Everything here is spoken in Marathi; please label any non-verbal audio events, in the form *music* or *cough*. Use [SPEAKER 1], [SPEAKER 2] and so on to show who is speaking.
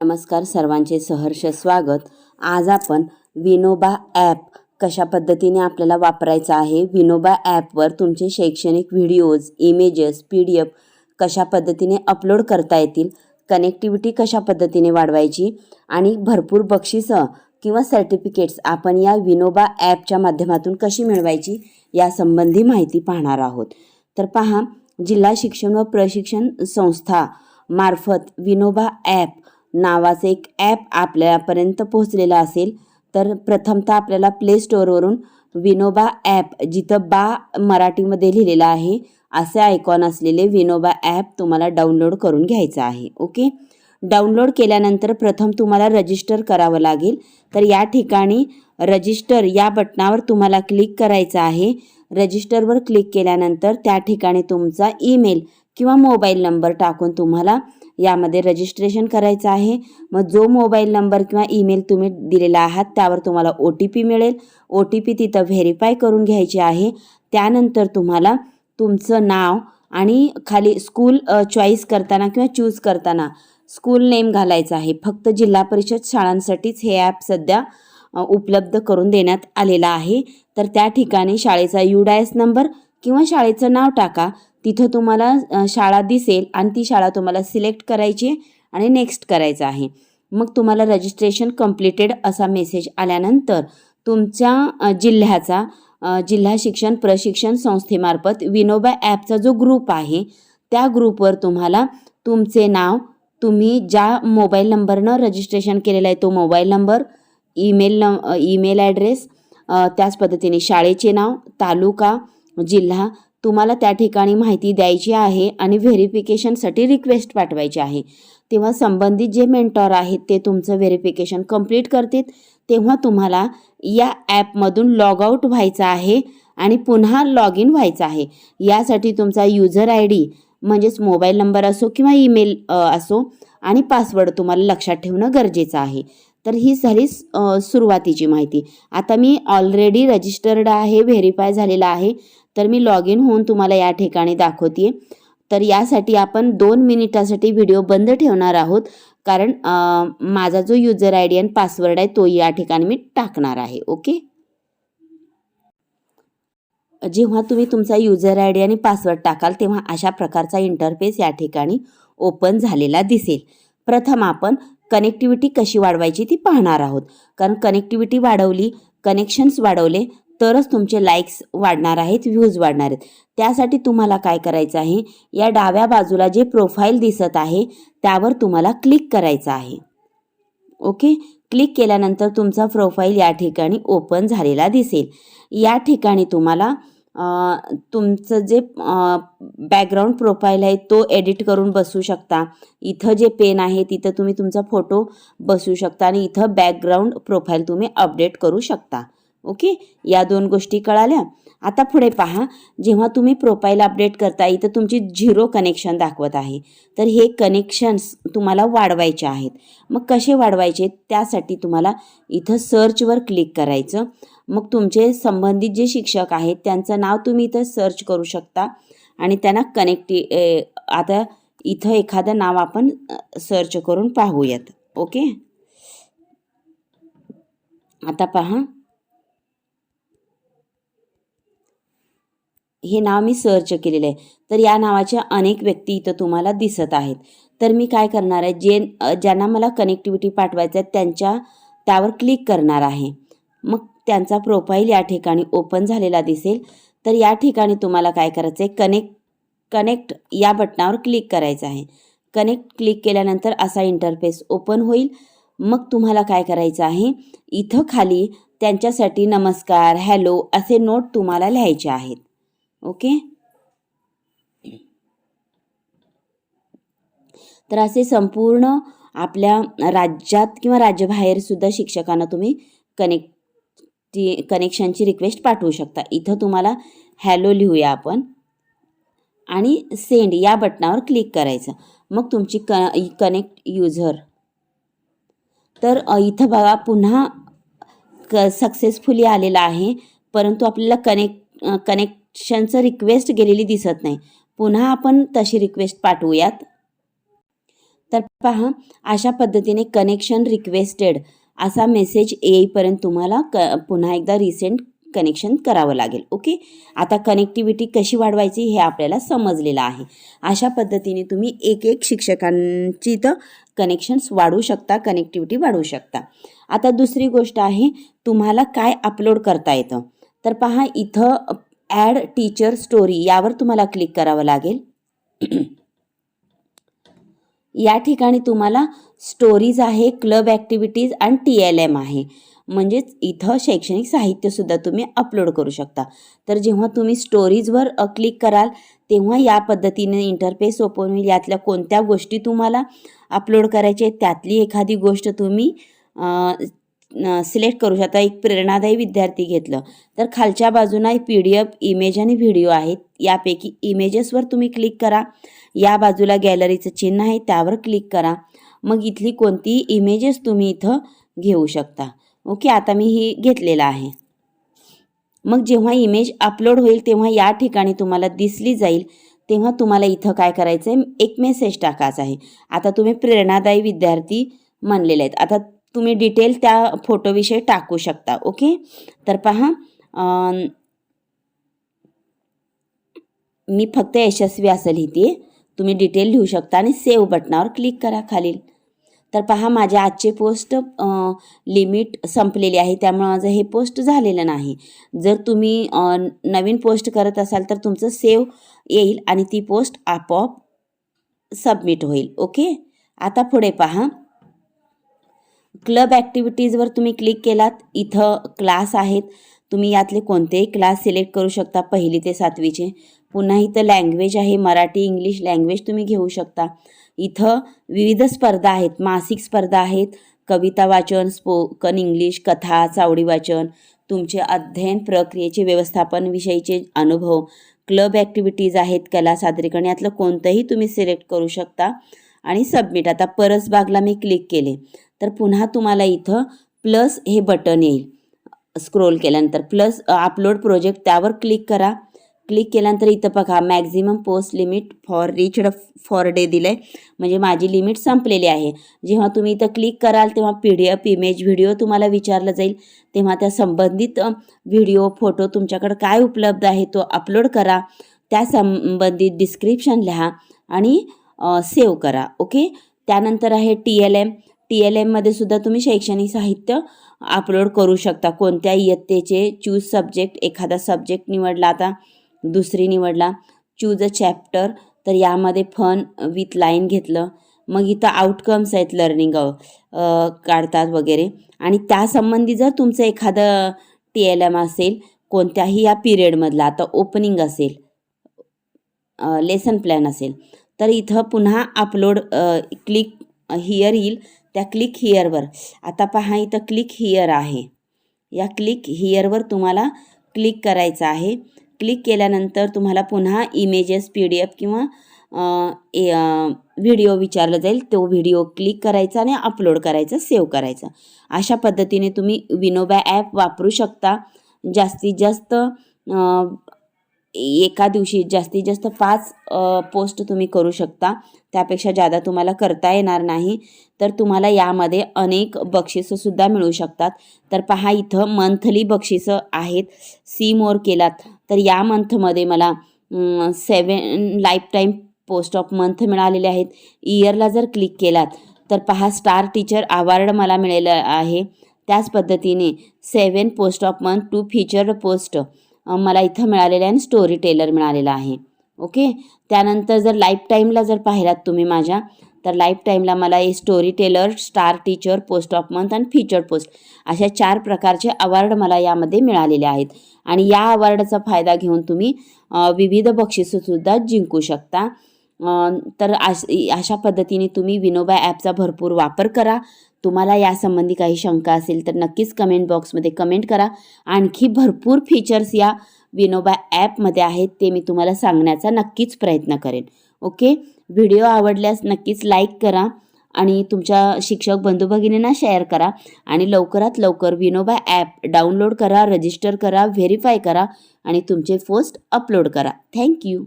[SPEAKER 1] नमस्कार सर्वांचे सहर्ष स्वागत. आज आपण विनोबा ॲप कशा पद्धतीने आपल्याला वापरायचं आहे विनोबा ॲपवर तुमचे शैक्षणिक videos images P D F कशा पद्धतीने अपलोड करता येतील कनेक्टिव्हिटी कशा पद्धतीने वाढवायची आणि भरपूर बक्षिसं किंवा सर्टिफिकेट्स आपण या विनोबा ॲपच्या माध्यमातून कशी मिळवायची यासंबंधी माहिती पाहणार आहोत. तर पहा जिल्हा शिक्षण व प्रशिक्षण संस्था मार्फत विनोबा ॲप नावाचं एक ॲप आपल्यापर्यंत पोहोचलेलं असेल तर प्रथमतः आपल्याला प्ले स्टोअरवरून विनोबा ॲप जिथं बा मराठीमध्ये लिहिलेलं आहे असे आयकॉन असलेले विनोबा ॲप तुम्हाला डाउनलोड करून घ्यायचं आहे ओके? डाउनलोड केल्यानंतर प्रथम तुम्हाला रजिस्टर करावं लागेल. तर या ठिकाणी रजिस्टर या बटनावर तुम्हाला क्लिक करायचं आहे. रजिस्टरवर क्लिक केल्यानंतर त्या ठिकाणी तुमचा ईमेल किंवा मोबाईल नंबर टाकून तुम्हाला यामध्ये रजिस्ट्रेशन करायचं आहे. मग जो मोबाईल नंबर किंवा ईमेल तुम्ही दिलेला आहात त्यावर तुम्हाला ओ टी पी मिळेल. ओ टी पी तिथं व्हेरीफाय करून घ्यायची आहे. त्यानंतर तुम्हाला तुमचं नाव आणि खाली स्कूल चॉईस करताना किंवा चूज करताना स्कूल नेम घालायचं आहे. फक्त जिल्हा परिषद शाळांसाठीच हे ॲप सध्या उपलब्ध करून देण्यात आलेला आहे. तर त्या ठिकाणी शाळेचा यू डायस नंबर किंवा शाळेचं नाव टाका. तिथं तुम्हाला शाळा दिसेल आणि ती शाळा तुम्हाला सिलेक्ट करायची आहे आणि नेक्स्ट करायचं आहे. मग तुम्हाला रजिस्ट्रेशन कम्प्लिटेड असा मेसेज आल्यानंतर तुमच्या जिल्ह्याचा जिल्हा शिक्षण प्रशिक्षण संस्थेमार्फत विनोबा ॲपचा जो ग्रुप आहे त्या ग्रुपवर तुम्हाला तुमचे नाव तुम्ही ज्या मोबाईल नंबरनं रजिस्ट्रेशन केलेलं आहे तो मोबाईल नंबर ईमेल न ईमेल ॲड्रेस त्याच पद्धतीने शाळेचे नाव तालुका जिल्हा तुम्हाला त्या ठिकाणी माहिती द्यायची आहे आणि व्हेरिफिकेशनसाठी रिक्वेस्ट पाठवायची आहे. तेव्हा संबंधित जे मेंटॉर आहेत ते तुमचं व्हेरिफिकेशन कंप्लीट करतील. तेव्हा तुम्हाला या ॲपमधून लॉग आऊट व्हायचं आहे आणि पुन्हा लॉग इन व्हायचं आहे. यासाठी तुमचा युजर आय डी म्हणजेच मोबाईल नंबर असो किंवा ईमेल असो आणि पासवर्ड तुम्हाला लक्षात ठेवणं गरजेचं आहे. तर ही झाली सुरुवातीची माहिती. आता मी ऑलरेडी रजिस्टर्ड आहे व्हेरीफाय झालेला आहे. तर मी लॉग इन होऊन तुम्हाला या ठिकाणी दाखवते तर यासाठी आपण दोन मिनिटासाठी व्हिडिओ बंद ठेवणार आहोत. कारण माझा जो युजर आय डी आणि पासवर्ड आहे तो या ठिकाणी मी टाकणार आहे. ओके? जेव्हा तुम्ही तुमचा युजर आय डी आणि पासवर्ड टाकाल तेव्हा अशा प्रकारचा इंटरफेस या ठिकाणी ओपन झालेला दिसेल. प्रथम आपण कनेक्टिव्हिटी कशी वाढवायची ती पाहणार आहोत. कारण कनेक्टिव्हिटी वाढवली कनेक्शन्स वाढवले तरच तुमचे लाईक्स वाढणार आहेत व्ह्यूज वाढणार आहेत. त्यासाठी तुम्हाला काय करायचं आहे? या डाव्या बाजूला जे प्रोफाईल दिसत आहे त्यावर तुम्हाला क्लिक करायचं आहे. ओके क्लिक केल्यानंतर तुमचा प्रोफाईल या ठिकाणी ओपन झालेला दिसेल. या ठिकाणी तुम्हाला तुमचं जे बॅकग्राऊंड प्रोफाईल आहे तो एडिट करून बसू शकता. इथं जे पेन आहे तिथं तुम्ही तुमचा फोटो बसू शकता आणि इथं बॅकग्राऊंड प्रोफाईल तुम्ही अपडेट करू शकता. ओके या दोन गोष्टी कळाल्या. आता पुढे पहा. जेव्हा तुम्ही प्रोफाईल अपडेट करता इथं तुमची झिरो कनेक्शन दाखवत आहे. तर हे कनेक्शन्स तुम्हाला वाढवायचे आहेत. मग कसे वाढवायचे? त्यासाठी तुम्हाला इथं सर्चवर क्लिक करायचं. मग तुमचे संबंधित जे शिक्षक आहेत त्यांचं नाव तुम्ही इथं सर्च करू शकता. आणि त्यांना कनेक्टि आता इथं एखादं नाव आपण सर्च करून पाहूयात. ओके? आता पहा. हे नाव मी सर्च केलेलं आहे. तर या नावाच्या अनेक व्यक्ती इथं तुम्हाला दिसत आहेत. तर मी काय करणार आहे? जे ज्यांना मला कनेक्टिव्हिटी पाठवायचं आहे त्यांच्या त्यावर क्लिक करणार आहे. मग त्यांचा प्रोफाईल या ठिकाणी ओपन झालेला दिसेल. तर या ठिकाणी तुम्हाला काय करायचं आहे कनेक्ट कनेक्ट या बटनावर क्लिक करायचं आहे. कनेक्ट क्लिक केल्यानंतर असा इंटरफेस ओपन होईल. मग तुम्हाला काय करायचं आहे? इथं खाली त्यांच्यासाठी नमस्कार हॅलो असे नोट तुम्हाला लिहायचे आहेत. ओके तर असे संपूर्ण आपल्या राज्यात किंवा राज्याबाहेर सुद्धा शिक्षकांना तुम्ही कनेक्ट ती कनेक्शनची रिक्वेस्ट पाठवू शकता. इथं तुम्हाला हॅलो लिहूया आपण. आणि सेंड या बटनावर क्लिक करायचं. मग तुमची क कनेक्ट युझर तर इथं बघा पुन्हा क सक्सेसफुली आलेला आहे. परंतु आपल्याला कनेक्ट कनेक्शनचं रिक्वेस्ट गेलेली दिसत नाही. पुन्हा आपण तशी रिक्वेस्ट पाठवूयात. तर पहा अशा पद्धतीने कनेक्शन रिक्वेस्टेड असा मेसेज येईपर्यंत तुम्हाला क पुन्हा एकदा रिसेंट कनेक्शन करावं लागेल ओके आता कनेक्टिव्हिटी कशी वाढवायची हे आपल्याला समजलेलं आहे. अशा पद्धतीने तुम्ही एक एक शिक्षकांची इथं कनेक्शन्स वाढवू शकता कनेक्टिव्हिटी वाढवू शकता. आता दुसरी गोष्ट आहे तुम्हाला काय अपलोड करता येतं? तर पहा इथं ॲड टीचर स्टोरी यावर तुम्हाला क्लिक करावं लागेल. *clears throat* या ठिकाणी तुम्हाला स्टोरीज आहे क्लब ॲक्टिव्हिटीज आणि टी एल एम आहे. म्हणजेच इथं शैक्षणिक साहित्यसुद्धा तुम्ही अपलोड करू शकता. तर जेव्हा तुम्ही स्टोरीजवर क्लिक कराल तेव्हा या पद्धतीने इंटरफेस ओपन होईल. यातल्या कोणत्या गोष्टी तुम्हाला अपलोड करायच्या आहेत त्यातली एखादी गोष्ट तुम्ही सिलेक्ट करू शकता एक प्रेरणादायी विद्यार्थी घेतलं. तर खालच्या बाजूला एक पी डी एफ इमेज आणि व्हिडिओ आहेत. यापैकी इमेजेसवर तुम्ही क्लिक करा. या बाजूला गॅलरीचं चिन्ह आहे त्यावर क्लिक करा. मग इथली कोणतीही इमेजेस तुम्ही इथं घेऊ शकता. ओके आता मी ही घेतलेलं आहे. मग जेव्हा इमेज अपलोड होईल तेव्हा या ठिकाणी तुम्हाला दिसली जाईल. तेव्हा तुम्हाला इथं काय करायचं आहे एक मेसेज टाकायचा आहे. आता तुम्ही प्रेरणादायी विद्यार्थी म्हणलेले आहेत. आता तुम्ही डिटेल त्या फोटोविषयी टाकू शकता ओके तर पहा मी फक्त यशस्वी असं लिहिते तुम्ही डिटेल लिहू शकता आणि सेव्ह बटनावर क्लिक करा खालील. तर पहा माझ्या आजचे पोस्ट लिमिट संपलेली आहे त्यामुळे माझं हे पोस्ट झालेलं नाही. जर तुम्ही नवीन पोस्ट करत असाल तर तुमचं सेव्ह येईल आणि ती पोस्ट आपोआप सबमिट होईल ओके आता पुढे पहा. क्लब ॲक्टिव्हिटीजवर तुम्ही क्लिक केलात इथं क्लास आहेत. तुम्ही यातले कोणतेही क्लास सिलेक्ट करू शकता पहिली ते सातवीचे. पुन्हा इथं लँग्वेज आहे मराठी इंग्लिश लँग्वेज तुम्ही घेऊ शकता. इथं विविध स्पर्धा आहेत मासिक स्पर्धा आहेत. कविता वाचन स्पोकन इंग्लिश कथा चावडी वाचन तुमचे अध्ययन प्रक्रियेचे व्यवस्थापन विषयीचे अनुभव. क्लब ॲक्टिव्हिटीज आहेत कला सादरीकरण यातलं कोणतंही तुम्ही सिलेक्ट करू शकता आणि सबमिट. आता परसबागला मी क्लिक केले. तर पुन्हा तुम्हाला इथं प्लस हे बटन येईल. स्क्रोल केल्यानंतर प्लस अपलोड प्रोजेक्ट त्यावर क्लिक करा. क्लिक केल्यानंतर इथं बघा maximum post limit for reached for day दिलं आहे म्हणजे माझी लिमिट संपलेली आहे. जेव्हा तुम्ही इथं क्लिक कराल तेव्हा P D F image video तुम्हाला विचारलं जाईल. तेव्हा त्या संबंधित व्हिडिओ फोटो तुमच्याकडं काय उपलब्ध आहे तो अपलोड करा. त्या संबंधित डिस्क्रिप्शन लिहा आणि सेव्ह करा. ओके त्यानंतर आहे T L M T L एममध्ये सुद्धा तुम्ही शैक्षणिक साहित्य अपलोड करू शकता. कोणत्या इयत्तेचे चूज सब्जेक्ट एखादा सब्जेक्ट निवडला आता दुसरी निवडला चूज अ चॅप्टर तर यामध्ये फन विथ लाईन घेतलं. मग इथं आउटकम्स आहेत लर्निंग काढतात वगैरे. आणि त्यासंबंधी जर तुमचं एखादं टी एल एम असेल कोणत्याही या पिरियडमधला आता ओपनिंग असेल लेसन प्लॅन असेल तर इथं पुन्हा अपलोड क्लिक हिअर येईल. त्या क्लिक हिअरवर आता पहा इथं क्लिक हिअर आहे. या क्लिक हिअरवर तुम्हाला क्लिक करायचं आहे. क्लिक केल्यानंतर तुम्हाला पुन्हा इमेजेस पी डी एफ किंवा व्हिडिओ विचारला जाईल. तो व्हिडिओ क्लिक करायचा आणि अपलोड करायचा सेव्ह करायचा. अशा पद्धतीने तुम्ही विनोबा ॲप वापरू शकता. जास्तीत जास्त एका दिवशी जास्तीत जास्त पाच पोस्ट तुम्ही करू शकता. त्यापेक्षा जादा तुम्हाला करता येणार नाही. तर तुम्हाला यामध्ये अनेक बक्षिसंसुद्धा मिळू शकतात. तर पहा इथं मंथली बक्षिसं आहेत. सी मोर केलात. तर या मंथमध्ये मला seven life time post of month मिळालेले आहेत. इयरला जर क्लिक केलात तर पहा स्टार टीचर अवॉर्ड मला मिळेलं आहे. त्याच पद्धतीने seven post of month two feature post मला इथं मिळालेलं आहे आणि स्टोरी टेलर मिळालेला आहे. ओके त्यानंतर जर लाईफ टाईमला जर पाहिलात तुम्ही माझ्या तर लाईफ टाईमला मला हे story teller star teacher post of month आणि फीचर पोस्ट अशा चार प्रकारचे अवॉर्ड मला यामध्ये मिळालेले आहेत. आणि या अवॉर्डचा फायदा घेऊन तुम्ही विविध बक्षिसंसुद्धा जिंकू शकता. तर अश अशा पद्धतीने तुम्ही विनोबा ॲपचा भरपूर वापर करा. तुम्हाला यासंबंधी काही शंका असेल तर नक्कीच कमेंट बॉक्समध्ये कमेंट करा. आणखी भरपूर फीचर्स या विनोबा ॲपमध्ये आहेत ते मी तुम्हाला सांगण्याचा नक्कीच प्रयत्न करेन. ओके व्हिडिओ आवडल्यास नक्कीच लाईक करा आणि तुमच्या शिक्षक बंधू भगिनींना शेअर करा आणि लवकरात लवकर विनोबा ॲप डाउनलोड करा रजिस्टर करा व्हेरीफाय करा आणि तुमचे पोस्ट अपलोड करा. थँक्यू